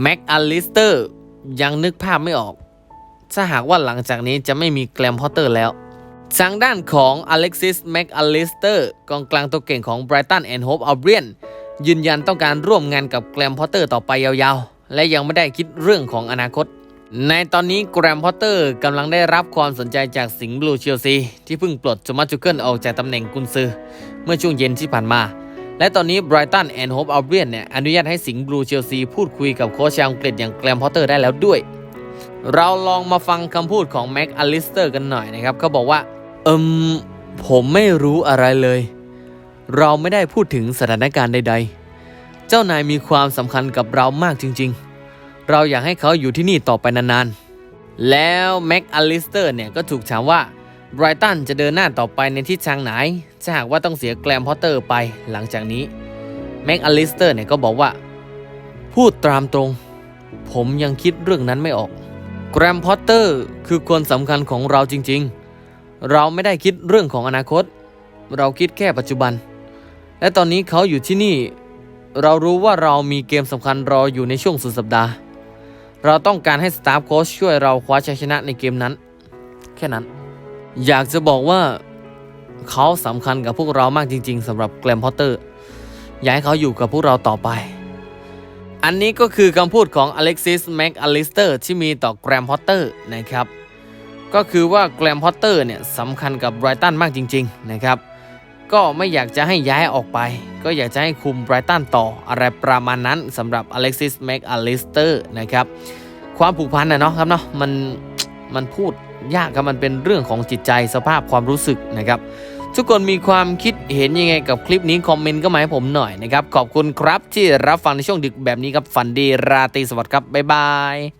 แม็กอลิสเตอร์ยังนึกภาพไม่ออก ถ้าหากว่าหลังจากนี้จะไม่มีแกรมพอตเตอร์แล้วทางด้านของอเล็กซิสแม็กอลิสเตอร์กองกลางตัวเก่งของไบรตันแอนด์โฮปอัลเบียนยืนยันต้องการร่วมงานกับแกรมพอตเตอร์ต่อไปยาวๆ และยังไม่ได้คิดเรื่องของอนาคต ในตอนนี้แกรมพอตเตอร์กำลังได้รับความสนใจจากสิงห์บลูเชลซีที่เพิ่งปลดจมาจูเกิลออกจากตำแหน่งกุนซือ เมื่อช่วงเย็นที่ผ่านมา และตอนนี้ไบรตันแอนด์โฮปอัลเบียนเนี่ยอนุญาตให้สิงห์บลูเชลซีพูดคุยกับโค้ชชาวอังกฤษอย่างแกรมพอตเตอร์ได้แล้วด้วย เราลองมาฟังคำพูดของแม็กอลิสเตอร์กันหน่อยนะครับเขาบอกว่าเอิมผมไม่รู้อะไรเลย เราไม่ได้พูดถึงสถานการณ์ใด ๆ เจ้านายมีความสำคัญกับเรามากจริง ๆ เราอยากให้เขาอยู่ที่นี่ต่อไปนานๆ แล้วแม็กอลิสเตอร์เนี่ยก็ถูกถามว่า ไบรตันจะเดินหน้าต่อไปในทิศทางไหนถ้าหากว่าต้องเสียแกรมพอตเตอร์ไปหลังจากนี้แม็กอลิสเตอร์เนี่ยก็บอกว่า พูดตามตรง ผมยังคิดเรื่องนั้นไม่ออก แกรมพอตเตอร์คือคนสำคัญของเราจริงๆ เราไม่ได้คิดเรื่องของอนาคต เราคิดแค่ปัจจุบัน และตอนนี้เขาอยู่ที่นี่ เรารู้ว่าเรามีเกมสำคัญรออยู่ในช่วงสุดสัปดาห์ เราต้องการให้สตาฟโค้ชช่วยเราคว้าชัยชนะในเกมนั้น แค่นั้น อยากจะบอกว่าเขาสำคัญกับพวกเรามากจริง ๆสำหรับแกรมพอตเตอร์ อยากให้เขาอยู่กับพวกเราต่อไป อันนี้ก็คือคำพูดของอเล็กซิสแม็กอลิสเตอร์ที่มีต่อแกรมพอตเตอร์นะครับ ก็คือว่าแกรมพอตเตอร์เนี่ยสำคัญกับไบรตันมากจริง ๆ นะครับ ก็ไม่อยากจะให้ย้ายออกไป ก็อยากจะให้คุมไบรตันต่ออะไรประมาณนั้นสำหรับอเล็กซิสแม็กอลิสเตอร์นะครับ ความผูกพันนะเนาะครับเนาะมันมันพูด ยากครับมันเป็นเรื่องของจิตใจสภาพความรู้สึกนะครับ ทุกคนมีความคิดเห็นยังไงกับคลิปนี้ คอมเมนต์ก็มาให้ผมหน่อยนะครับ ขอบคุณครับที่รับฟังในช่วงดึกแบบนี้ครับฝันดีราตรีสวัสดิ์ครับบ๊ายบาย